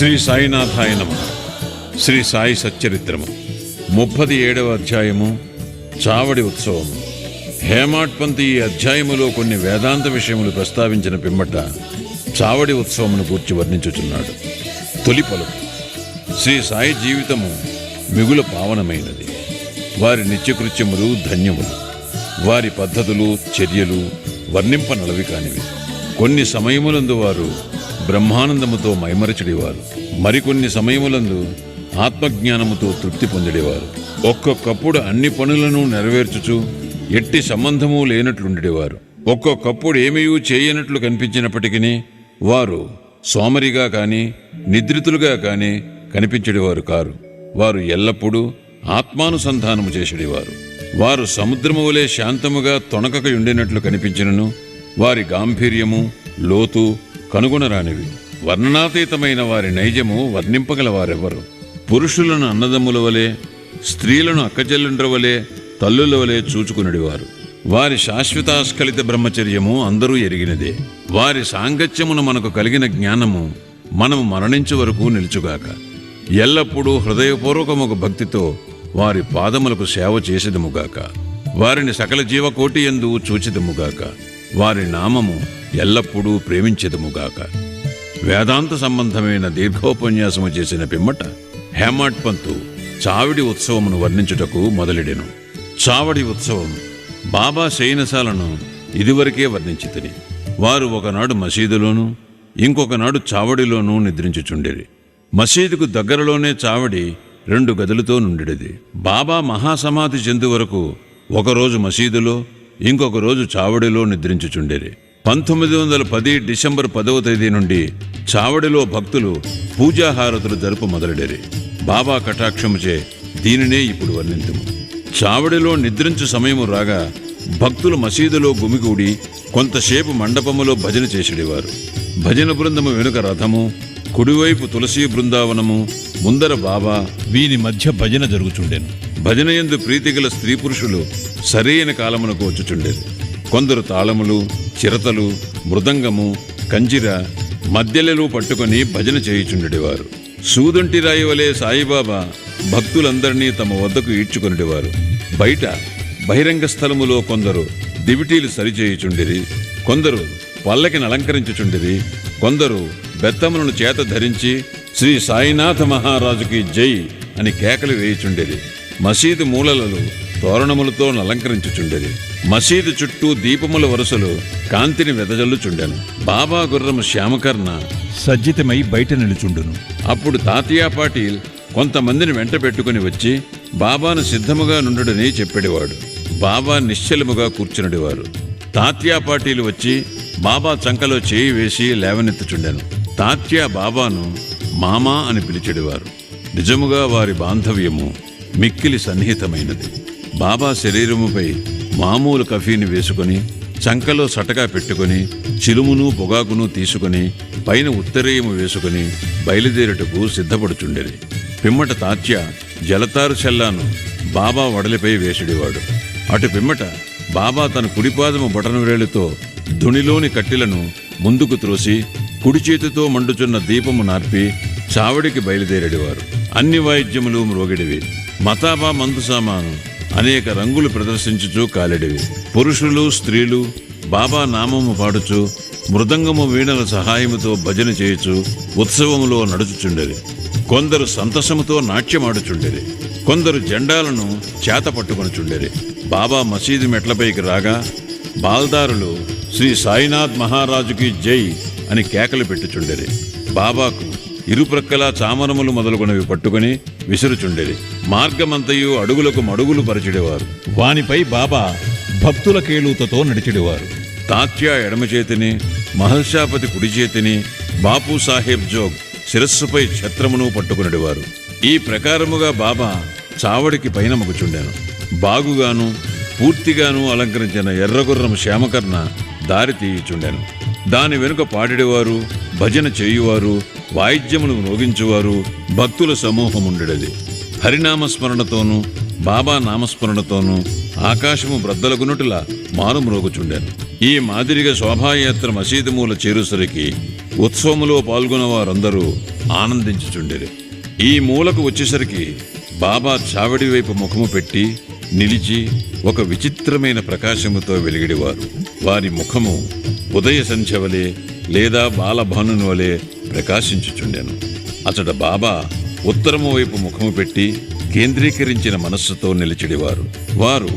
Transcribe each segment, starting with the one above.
శ్రీ సాయినాథాయ నమ. శ్రీ సాయి సచ్చరిత్రము. ముప్పది ఏడవ అధ్యాయము చావడి ఉత్సవము. హేమాట్పంతి ఈ అధ్యాయములో కొన్ని వేదాంత విషయములు ప్రస్తావించిన పిమ్మట చావడి ఉత్సవమును గూర్చి వర్ణించుచున్నాడు. తొలి పలుకు. శ్రీ సాయి జీవితము మిగుల పావనమైనది. వారి నిత్యకృత్యములు ధన్యములు. వారి పద్ధతులు చర్యలు వర్ణింపనలవి కానివి. కొన్ని సమయములందు వారు బ్రహ్మానందముతో మైమరచడేవారు. మరికొన్ని సమయములందు ఆత్మజ్ఞానముతో తృప్తి పొందడేవారు. ఒక్కొక్కప్పుడు అన్ని పనులను నెరవేర్చుచు ఎట్టి సంబంధము లేనట్లుండేవారు ఒక్కొక్కప్పుడు ఏమీయూ చేయనట్లు కనిపించినప్పటికీ వారు సోమరిగా కానీ నిద్రితులుగా కానీ కనిపించడేవారు కారు. వారు ఎల్లప్పుడూ ఆత్మానుసంధానము చేసేవారు వారు సముద్రము వలె శాంతముగా తొణకక ఉండినట్లు కనిపించినను వారి గాంభీర్యము లోతు కనుగొనరానివి. వర్ణనాతీతమైన వారి నైజము వర్ణింపగల వారెవరు? పురుషులను అన్నదమ్ముల వలె స్త్రీలను అక్కచెల్లుండ్ర వలె తల్లుల వలె చూచుకునడివారు. వారి శాశ్వతాస్ఖలిత బ్రహ్మచర్యము అందరూ ఎరిగినదే. వారి సాంగత్యమును మనకు కలిగిన జ్ఞానము మనము మరణించు వరకు నిలుచుగాక. ఎల్లప్పుడూ హృదయపూర్వకముకు భక్తితో వారి పాదములకు సేవ చేసేదముగాక. వారిని సకల జీవకోటి ఎందు చూచిదముగాక. వారి నామము ఎల్లప్పుడూ ప్రేమించదుముగాక. వేదాంత సంబంధమైన దీర్ఘోపన్యాసము చేసిన పిమ్మట హేమాట్ పంతు చావిడి ఉత్సవమును వర్ణించుటకు మొదలెడెను. చావడి ఉత్సవం బాబా శయనశాలను ఇదివరకే వర్ణించితిని. వారు ఒకనాడు మసీదులోను ఇంకొకనాడు చావడిలోనూ నిద్రించుచుండేది మసీదుకు దగ్గరలోనే చావడి రెండు గదులతో నుండిడిది. బాబా మహాసమాధి చెందు వరకు ఒకరోజు మసీదులో ఇంకొక రోజు చావడిలో నిద్రించుచుండేరి. పంతొమ్మిది వందల పది డిసెంబర్ పదవ తేదీ నుండి చావడిలో భక్తులు పూజాహారతులు జరుపు మొదలెడేరి. బాబా కటాక్షముచే దీనినే ఇప్పుడు వర్ణింతుము. చావడిలో నిద్రించు సమయము రాగా భక్తులు మసీదులో గుమిగూడి కొంతసేపు మండపములో భజన చేసేవారు భజన బృందము వెనుక రథము కుడివైపు తులసీ బృందావనము ముందర బాబా వీని మధ్య భజన జరుగుచుండెను. భజనయందు ప్రీతిగల స్త్రీ పురుషులు సరైన కాలమునకు వచ్చుచుండేది. కొందరు తాళములు చిరతలు మృదంగము కంజిర మధ్యలలు పట్టుకొని భజన చేయుచుండేవారు. సూదంటి రాయి వలె సాయిబాబా భక్తులందరినీ తమ వద్దకు ఈడ్చుకునేవారు బయట బహిరంగ స్థలములో కొందరు దివిటీలు సరిచేయుచుండిరి కొందరు పల్లకిని అలంకరించుచుండిరి కొందరు బెత్తములను చేత ధరించి శ్రీ సాయినాథ మహారాజుకి జై అని కేకలు వేయుచుండేది మసీదు మూలలలో తోరణములతో అలంకరించుచుండేది మసీదు చుట్టూ దీపముల వరుసలు కాంతిని వెదజల్లుచుండెను. బాబా గుర్రము శ్యామకర్ణ సజ్జితమై బయట నిలుచుండును. అప్పుడు తాతియా పాటిల్ కొంతమందిని వెంట పెట్టుకుని వచ్చి బాబాను సిద్ధముగా నుండుడని చెప్పేవాడు. బాబా నిశ్చలముగా కూర్చునడివారు. తాత్యా పాటీలు వచ్చి బాబా చంకలో చేయి వేసి లేవనెత్తుచుండెను. తాత్యా బాబాను మామా అని పిలిచెడివారు. నిజముగా వారి బాంధవ్యము మిక్కిలి సన్నిహితమైనది. బాబా శరీరముపై మామూలు కఫీని వేసుకొని చంకలో సటగా పెట్టుకొని చిలుమును పొగాకును తీసుకొని పైన ఉత్తరేయము వేసుకొని బయలుదేరుటకు సిద్ధపడుచుండేది. పిమ్మట తాత్య జలతారు చెల్లాను బాబా వడలిపై వేసిడివాడు. అటు పిమ్మట బాబా తన కుడిపాదము బొటనవేలుతో ధునిలోని కట్టెలను ముందుకు త్రోసి కుడి చేతితో మండుచున్న దీపము నార్పి చావడికి బయలుదేరేడివారు. అన్ని వాయిద్యములు మ్రోగిడివి. మతాబా మందు సామాను అనేక రంగులు ప్రదర్శించుచూ కాలెడివి. పురుషులు స్త్రీలు బాబా నామము పాడుచు మృదంగము వీణల సహాయముతో భజన చేయుచు ఉత్సవములో నడుచుచుండేది కొందరు సంతసముతో నాట్యమాడుచుండేది కొందరు జెండాలను చేత పట్టుకొనుచుండేది బాబా మసీదు మెట్లపైకి రాగా బాల్దారులు శ్రీ సాయినాథ్ మహారాజుకి జై అని కేకలు పెట్టుచుండేది బాబాకు ఇరుప్రక్కల చామరములు మొదలుగునవి పట్టుకుని విసురుచుండేది. మార్గమంతయు అడుగులకు మడుగులు పరిచిడేవారు. వానిపై బాబా భక్తుల కేళూతతో నడిచెడివారు. తాత్యా ఎడమ చేతిని మహర్షాపతి కుడి చేతిని బాపు సాహెబ్ జోగ్ శిరస్సుపై ఛత్రమును పట్టుకునేవారు ఈ ప్రకారముగా బాబా చావడికి పైన మగుచుండాను. బాగుగాను పూర్తిగాను అలంకరించిన ఎర్రగుర్రం శ్యామకర్ణ దారి తీయుచుండాను. దాని వెనుక పాడేవారు భజన చేయువారు వాయిద్యమును మ్రోగించువారు భక్తుల సమూహముండెడది. హరినామస్మరణతోనూ బాబా నామస్మరణతోనూ ఆకాశము బ్రద్దలగునుటులా మారుమ్రోగుచుండెను ఈ మాదిరిగా శోభాయాత్ర మసీదు మూల చేరుసరికి ఉత్సవములో పాల్గొన్న వారందరూ ఆనందించుచుండేది ఈ మూలకు వచ్చేసరికి బాబా చావడి వైపు ముఖము పెట్టి నిలిచి ఒక విచిత్రమైన ప్రకాశముతో వెలిగిడివారు. వారి ముఖము ఉదయ సంధ్య వలె లేదా బాలభానుని వలె ప్రకాశించుచుండెను. అతడు బాబా ఉత్తరము వైపు ముఖము పెట్టి కేంద్రీకరించిన మనస్సుతో నిలిచిడివారు. వారు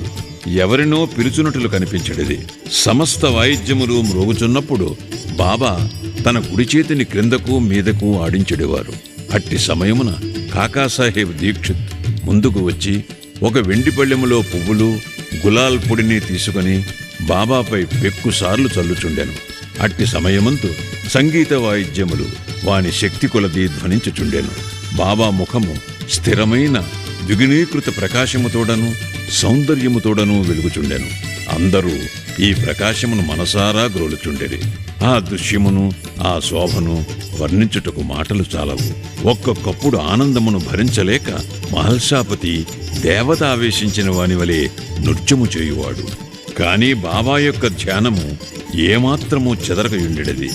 ఎవరినో పిలుచునట్లు కనిపించడిది. సమస్త వాయిద్యములు మ్రోగుచున్నప్పుడు బాబా తన కుడి చేతిని క్రిందకు మీదకు ఆడించెడివారు. అట్టి సమయమున కాకాసాహెబ్ దీక్షిత్ ముందుకు వచ్చి ఒక వెండి పళ్ళెములో పువ్వులు గులాల్ పొడిని తీసుకొని బాబాపై పెక్కుసార్లు చల్లుచుండెను. అట్టి సమయమంతు సంగీత వాయిద్యములు వాని శక్తి కొలది ధ్వనించుచుండెను. బాబా ముఖము స్థిరమైన ద్విగుణీకృత ప్రకాశముతోడను సౌందర్యముతోడను వెలుగుచుండెను. అందరూ ఈ ప్రకాశమును మనసారా గ్రోలుచుండెరి. ఆ దృశ్యమును ఆ శోభను వర్ణించుటకు మాటలు చాలవు. ఒక్కొక్కప్పుడు ఆనందమును భరించలేక మహల్సాపతి దేవత ఆవేశించిన వాని వలె నృత్యము చేయువాడు. కాని బాబా యొక్క ధ్యానము ఏమాత్రము చెదరకయుండెడిది.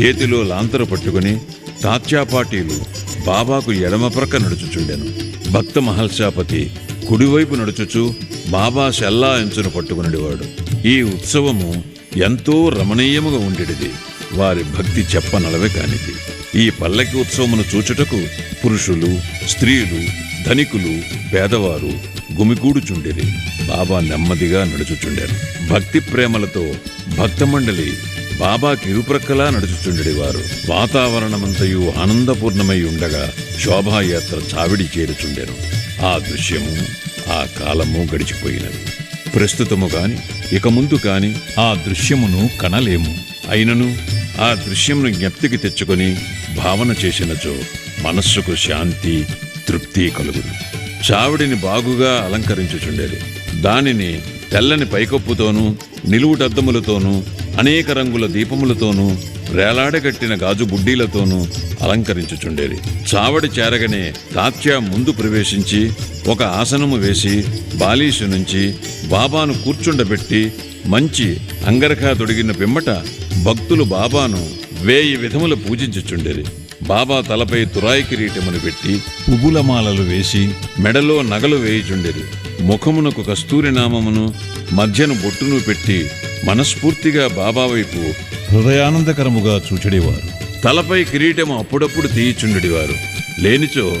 చేతిలో లాంతరు పట్టుకుని తాత్యాపాటీలు బాబాకు ఎడమ ప్రక్క నడుచుచుండెను. భక్త మహల్సాపతి కుడివైపు నడుచుచు బాబా శల్లా ఎంచును పట్టుకునేవాడు ఈ ఉత్సవము ఎంతో రమణీయముగా ఉండేటిది వారి భక్తి చెప్పనలవే కానిది. ఈ పల్లకి ఉత్సవమును చూచుటకు పురుషులు స్త్రీలు ధనికులు పేదవారు గుమికూడుచుండిరి బాబా నెమ్మదిగా నడుచుచుండెను. భక్తి ప్రేమలతో భక్తమండలి బాబాకి ఇరుప్రక్కలా నడుచుచుండెడివారు వాతావరణమంతయు ఆనందపూర్ణమై ఉండగా శోభాయాత్ర చావిడి చేరుచుండెను. ఆ దృశ్యము ఆ కాలము గడిచిపోయినది. ప్రస్తుతము కాని ఇక ముందు కాని ఆ దృశ్యమును కనలేము. అయినను ఆ దృశ్యమును జ్ఞప్తికి తెచ్చుకొని భావన చేసినచో మనస్సుకు శాంతి తృప్తి కలుగును. చావిడిని బాగుగా అలంకరించుచుండేది. దానిని తెల్లని పైకప్పుతోనూ నిలువుటద్దములతోనూ అనేక రంగుల దీపములతోనూ రేలాడగట్టిన గాజు బుడ్డీలతోనూ అలంకరించుచుండేది. చావడి చేరగనే తాత్య ముందు ప్రవేశించి ఒక ఆసనము వేసి బాలీసు నుంచి బాబాను కూర్చుండబెట్టి మంచి అంగరఖా తొడిగిన పిమ్మట భక్తులు బాబాను వేయి విధములు పూజించుచుండేది. బాబా తలపై తురాయి కిరీటమును పెట్టి పువ్వుల మాలలు వేసి మెడలో నగలు వేయుచుండేది. ముఖమునకు కస్తూరి నామమును మధ్యను బొట్టును పెట్టి మనస్ఫూర్తిగా బాబా వైపు హృదయానందకరముగా చూచెడేవారు. తలపై కిరీటము అప్పుడప్పుడు తీయిచుండెడివారు లేనిచో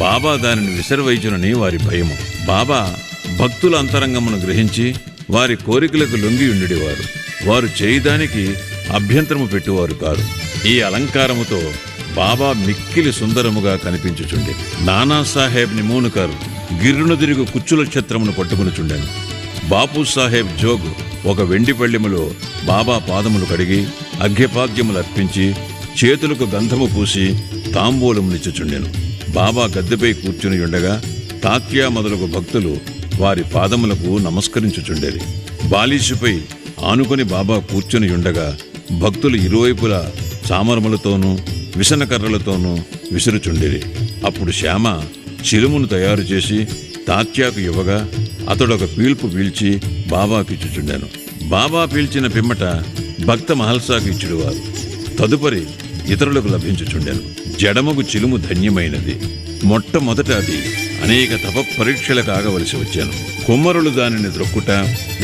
బాబా దానిని విసరవైచునని వారి భయము. బాబా భక్తుల అంతరంగమును గ్రహించి వారి కోరికలకు లొంగి ఉండేవారు వారు చేయదానికి అభ్యంతరము పెట్టువారు కారు. ఈ అలంకారముతో బాబా మిక్కిలి సుందరముగా కనిపించుచుండే నానాసాహెబ్ నిమూనుకర్ గిర్రును తిరుగు కుచ్చుల ఛత్రమును పట్టుకునిచుండెను. బాపు సాహెబ్ జోగ్ ఒక వెండి పళ్ళెములో బాబా పాదములు కడిగి అర్ఘ్యపాద్యములు అర్పించి చేతులకు గంధము పూసి తాంబూలమునిచ్చుచుండెను బాబా గద్దెపై కూర్చుని ఉండగా తాత్యా మొదలగు భక్తులు వారి పాదములకు నమస్కరించుచుండేది. బాలీసుపై ఆనుకొని బాబా కూర్చుని ఉండగా భక్తులు ఇరువైపులా చామరములతోనూ విసనకర్రలతోనూ విసురుచుండేది. అప్పుడు శ్యామ చిలుమును తయారు చేసి తాత్యాకు ఇవ్వగా అతడొక పీల్పు పీల్చి బాబాకి ఇచ్చుచుండాను. బాబా పీల్చిన పిమ్మట భక్త మహల్సాకు ఇచ్చుడువారు. తదుపరి ఇతరులకు లభించుచుండెను. జడముకు చిలుము ధన్యమైనది. మొట్టమొదట అది అనేక తప పరీక్షలు కాగవలసి వచ్చాను. కుమ్మరులు దానిని ద్రొక్కుట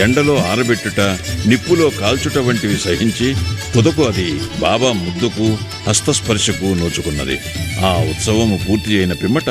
ఎండలో ఆరబెట్టుట నిప్పులో కాల్చుట వంటివి సహించి తుదకు అది బాబా ముద్దుకు హస్తస్పర్శకు నోచుకున్నది. ఆ ఉత్సవము పూర్తి అయిన పిమ్మట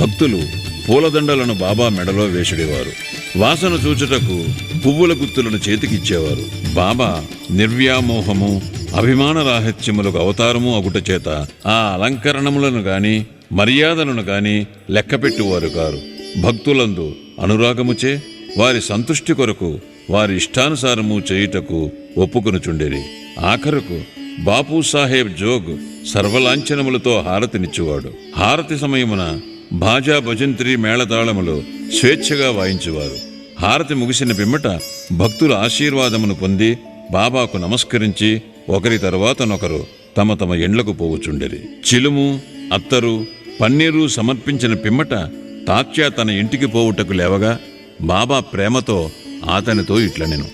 భక్తులు పూలదండలను బాబా మెడలో వేసుడేవారు. వాసన చూచుటకు పువ్వుల గుత్తులను చేతికిచ్చేవారు. బాబా నిర్వ్యామోహము అభిమాన రాహిత్యములకు అవతారము అగుట చేత ఆ అలంకరణములను గాని మర్యాదలను గాని లెక్కపెట్టువారు కారు భక్తులందు అనురాగముచే వారి సంతుష్టి కొరకు వారి ఇష్టానుసారము చేయుటకు ఒప్పుకొనుచుండేది. ఆఖరుకు బాపూ సాహెబ్ జోగ్ సర్వలాంఛనములతో హారతినిచ్చువాడు. హారతి సమయమున భాజా భజంత్రి మేళతాళములు స్వేచ్ఛగా వాయించేవారు. హారతి ముగిసిన పిమ్మట భక్తుల ఆశీర్వాదమును పొంది బాబాకు నమస్కరించి ఒకరి తర్వాతనొకరు తమ తమ ఎండ్లకు పోవుచుండెరి. చిలుము అత్తరు పన్నీరు సమర్పించిన పిమ్మట తాత్య తన ఇంటికి పోవుటకు లేవగా బాబా ప్రేమతో అతనితో ఇట్లనెను.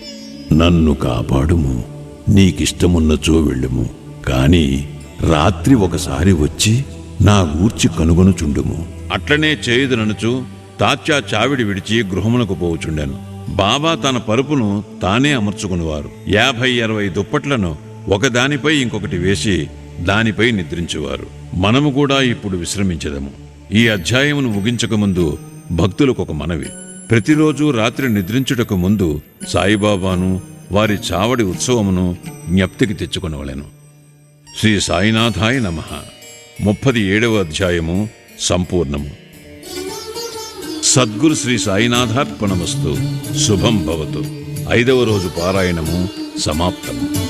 నన్ను కాపాడుము నీకిష్టమున్నచో వెళ్ళుము కాని రాత్రి ఒకసారి వచ్చి నా గూర్చి కనుగొనుచుండుము. అట్లనే చేయుదుననుచు తాత్యా చావిడి విడిచి గృహమునకు పోవుచుండెను. బాబా తన పరుపును తానే అమర్చుకునివారు. యాభై అరవై దుప్పట్లను ఒకదానిపై ఇంకొకటి వేసి దానిపై నిద్రించేవారు. మనము కూడా ఇప్పుడు విశ్రమించదము. ఈ అధ్యాయమును ముగించకముందు భక్తులకు ఒక మనవి. ప్రతిరోజు రాత్రి నిద్రించుటకు ముందు సాయిబాబాను వారి చావడి ఉత్సవమును జ్ఞప్తికి తెచ్చుకొనవలెను. శ్రీ సాయినాథాయ నమ. ముప్పది ఏడవ అధ్యాయము సంపూర్ణము. సద్గురు శ్రీ సాయినాథార్పణమస్తు శుభం భవతు. ఐదవ రోజు పారాయణము సమాప్తము.